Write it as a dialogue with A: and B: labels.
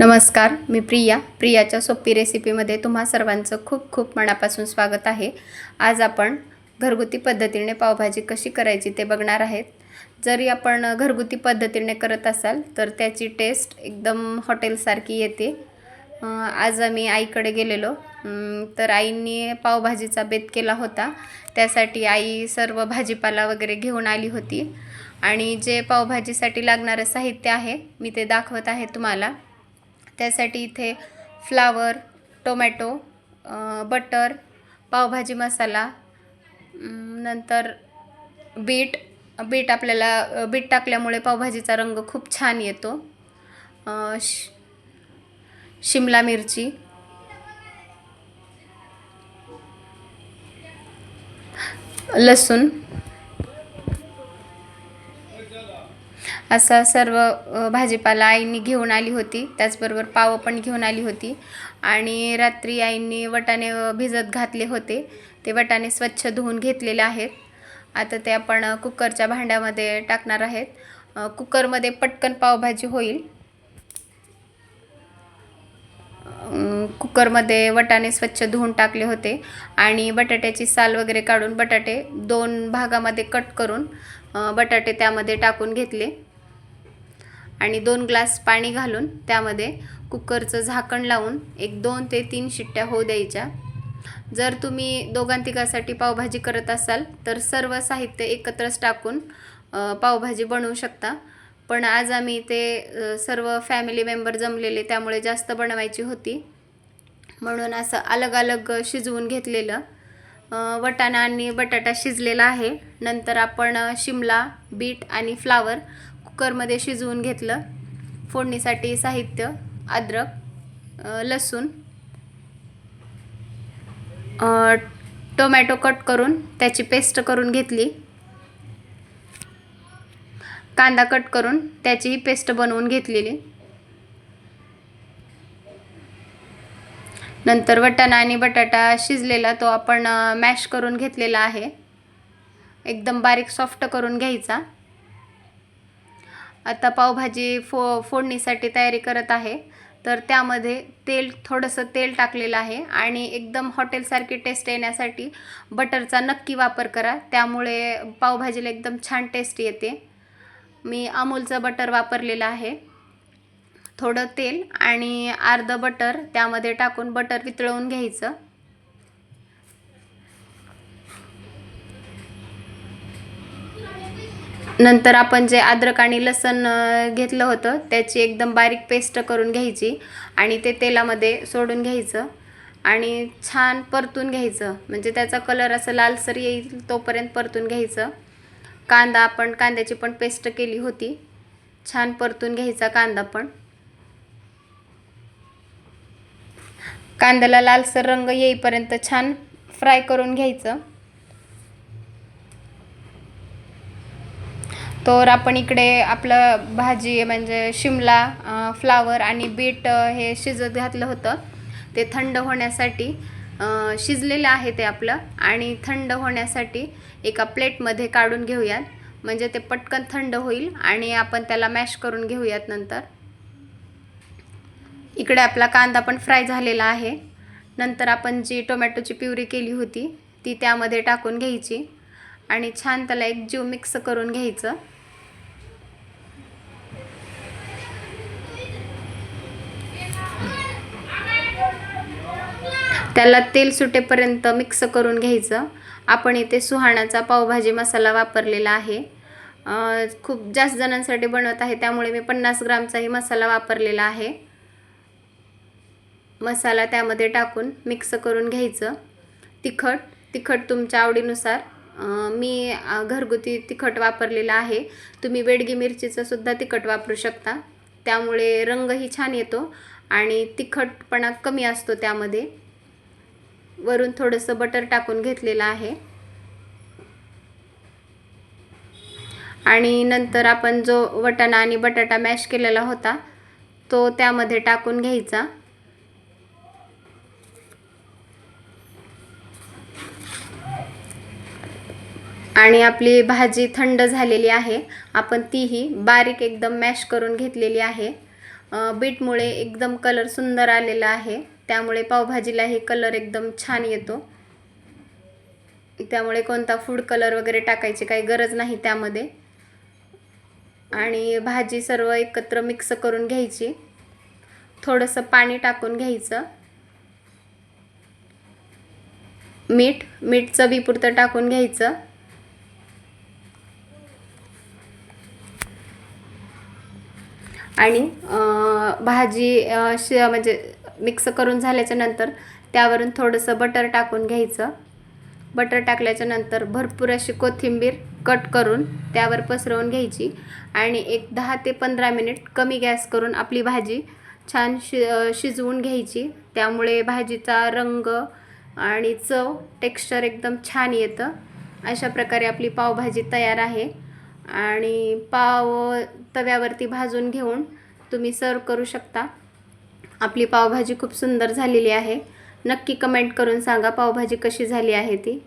A: नमस्कार मी प्रिया. प्रियाच्या सोपी रेसिपीमध्ये तुम्हा सर्वांचं खूप खूप मनापासून स्वागत आहे. आज आपण घरगुती पद्धतीने पावभाजी कशी करायची ते बघणार आहेत. जरी आपण घरगुती पद्धतीने करत असाल तर त्याची टेस्ट एकदम हॉटेलसारखी येते. आज आम्ही आईकडे गेलेलो. तर आईंनी पावभाजीचा बेत केला होता. त्यासाठी आई सर्व भाजीपाला वगैरे घेऊन आली होती. आणि जे पावभाजीसाठी लागणारं साहित्य आहे मी ते दाखवत आहे तुम्हाला. त्यासाठी इथे flower tomato butter pav bhaji masala नंतर बीट बीट आपल्याला बीट टाकल्यामुळे पावभाजीचा रंग खूप छान येतो. श शिमला मिरची. लसूण. असा सर्व भाजीपाला आईंनी घेऊन आली होती. त्याचबरोबर पावं पण घेऊन आली होती. आणि रात्री आईंनी वटाणे भिजत घातले होते. ते वटाणे स्वच्छ धुवून घेतलेले आहेत. आता ते आपण कुकरच्या भांड्यामध्ये टाकणार आहेत. कुकरमध्ये पटकन पावभाजी होईल. कुकरमध्ये वटाणे स्वच्छ धुवून टाकले होते. आणि बटाट्याची साल वगैरे काढून बटाटे दोन भागामध्ये कट करून बटाटे त्यामध्ये टाकून घेतले. आणि दोन ग्लास पाणी घालून त्यामध्ये कुकरचं झाकण लावून एक दोन ते तीन शिट्ट्या होऊ द्यायच्या. जर तुम्ही दोघांतिकासाठी पावभाजी करत असाल तर सर्व साहित्य एकत्रच टाकून पावभाजी बनवू शकता. पण आज आम्ही ते सर्व फॅमिली मेंबर जमलेले त्यामुळे जास्त बनवायची होती. म्हणून असं अलग अलग शिजवून घेतलेलं. वटाणा आणि बटाटा शिजलेला आहे. नंतर आपण शिमला बीट आणि फ्लावर कुकरमध्ये शिजवून घेतलं. फोडणीसाठी साहित्य अद्रक लसूण टोमॅटो कट करून त्याची पेस्ट करून घेतली. कांदा कट करून त्याचीही पेस्ट बनवून घेतलेली. नंतर वटाणा आणि बटाटा शिजलेला तो आपण मॅश करून घेतलेला आहे. एकदम बारीक सॉफ्ट करून घ्यायचा. आता पावभाजी फो फोडणीसाठी तयारी करत आहे. तर त्यामध्ये तेल थोडंसं तेल टाकलेलं आहे आणि एकदम हॉटेलसारखी टेस्ट येण्यासाठी बटरचा नक्की वापर करा. त्यामुळे पावभाजीला एकदम छान टेस्ट येते. मी अमूलचं बटर वापरलेलं आहे. थोडं तेल आणि अर्धं बटर त्यामध्ये टाकून बटर वितळवून घ्यायचं. नंतर आपण जे अद्रक आणि लसण घेतलं होतं त्याची एकदम बारीक पेस्ट करून घ्यायची आणि ते तेलामध्ये सोडून घ्यायचं आणि छान परतून घ्यायचं. म्हणजे त्याचा कलर असं लालसर येईल तोपर्यंत परतून घ्यायचं. कांदा आपण कांद्याची पण पेस्ट केली होती. छान परतून घ्यायचा कांदा पण. कांद्याला लालसर रंग येईपर्यंत छान फ्राय करून घ्यायचं. तर आपण इकडे आपलं भाजी म्हणजे शिमला फ्लावर आणि बीट हे शिजत घातलं होतं. ते थंड होण्यासाठी शिजलेलं आहे ते आपलं. आणि थंड होण्यासाठी एका प्लेटमध्ये काढून घेऊयात. म्हणजे ते पटकन थंड होईल आणि आपण त्याला मॅश करून घेऊयात नंतर. इकडे आपला कांदा पण फ्राय झालेला आहे. नंतर आपण जी टोमॅटोची प्युरी केली होती ती त्यामध्ये टाकून घ्यायची. आणि छान त्याला एक जीव मिक्स करून घ्यायचं. त्याला तेल सुटेपर्यंत मिक्स करून घ्यायचं. आपण इथे सुहाणाचा पावभाजी मसाला वापरलेला आहे. खूप जास्त जणांसाठी बनवत आहे त्यामुळे मी पन्नास ग्रामचाही मसाला वापरलेला आहे. मसाला त्यामध्ये टाकून मिक्स करून घ्यायचं. तिखट तिखट तुमच्या आवडीनुसार. मी घरगुती तिखट वापरलेलं आहे. तुम्ही बेडगी मिरचीचं सुद्धा तिखट वापरू शकता. त्यामुळे रंगही छान येतो आणि तिखटपणा कमी असतो त्यामध्ये. वरून थोडंसं बटर टाकून घेतलेलं आहे. आणि नंतर आपण जो वटाणा आणि बटाटा मॅश केलेला होता तो त्यामध्ये टाकून घ्यायचा. आणि आपली भाजी थंड झालेली आहे. आपण तीही बारीक एकदम मॅश करून घेतलेली आहे. बीटमुळे एकदम कलर सुंदर आलेला आहे. त्यामुळे पावभाजीला हे कलर एकदम छान येतो. त्यामुळे कोणता फूड कलर वगैरे टाकायची काही गरज नाही त्यामध्ये. आणि भाजी सर्व एकत्र मिक्स करून घ्यायची. थोडंसं पाणी टाकून घ्यायचं. मीठ मीठ चवीपुरतं टाकून घ्यायचं. आणि भाजी श म्हणजे मिक्स करून झाल्याच्यानंतर त्यावरून थोडंसं बटर टाकून घ्यायचं. बटर टाकल्याच्या नंतर भरपूर अशी कोथिंबीर कट करून त्यावर पसरवून घ्यायची आणि एक दहा ते पंधरा मिनिट कमी गॅस करून आपली भाजी छान शि शिजवून घ्यायची. त्यामुळे भाजीचा रंग आणि चव टेक्स्चर एकदम छान येतं. अशा प्रकारे आपली पावभाजी तयार आहे. आणि पाव तव्यावरती भाजून घेऊन तुम्ही सर्व करू शकता. आपली पावभाजी खूप सुंदर झालेली आहे. नक्की कमेंट करून सांगा पावभाजी कशी झाली आहे ती.